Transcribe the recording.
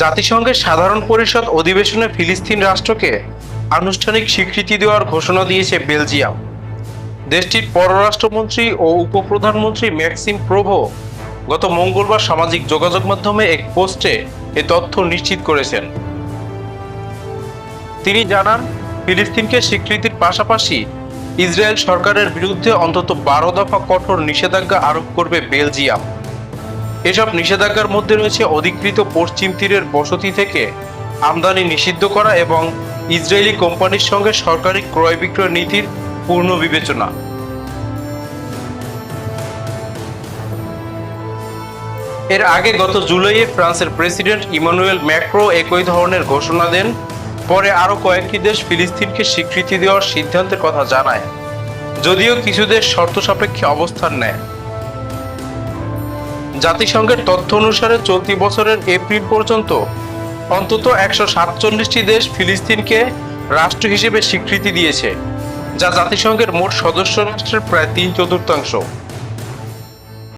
জাতিসংঘের সাধারণ পরিষদ অধিবেশনে ফিলিস্তিন রাষ্ট্রকে আনুষ্ঠানিক স্বীকৃতি দেওয়ার ঘোষণা দিয়েছে বেলজিয়াম। দেশটির পররাষ্ট্রমন্ত্রী ও উপপ্রধানমন্ত্রী ম্যাক্সিম প্রভো গত মঙ্গলবার সামাজিক যোগাযোগ মাধ্যমে এক পোস্টে এ তথ্য নিশ্চিত করেছেন। তিনি জানান, ফিলিস্তিনকে স্বীকৃতির পাশাপাশি ইসরায়েল সরকারের বিরুদ্ধে অন্তত বারো দফা কঠোর নিষেধাজ্ঞা আরোপ করবে বেলজিয়াম। এসব নিষেধাজ্ঞার মধ্যে রয়েছে অধিকৃত পশ্চিম তীরের বসতি থেকে আমদানি নিষিদ্ধ করা এবং ইসরায়েলি কোম্পানির সঙ্গে সরকারি ক্রয় বিক্রয় নীতির পূর্ণ বিবেচনা। এর আগে গত জুলাইয়ে ফ্রান্সের প্রেসিডেন্ট ইমানুয়েল ম্যাক্রো একই ধরনের ঘোষণা দেন। পরে আরও কয়েকটি দেশ ফিলিস্তিনকে স্বীকৃতি দেওয়ার সিদ্ধান্তের কথা জানায়, যদিও কিছু দেশ শর্ত সাপেক্ষে অবস্থান নেয়। জাতিসংঘের তথ্য অনুসারে চলতি বছরের এপ্রিল পর্যন্ত অন্তত একশো সাতচল্লিশটি দেশ ফিলিস্তিনকে রাষ্ট্র হিসেবে স্বীকৃতি দিয়েছে, যা জাতিসংঘের মোট সদস্য রাষ্ট্রের প্রায় তিন চতুর্থাংশ।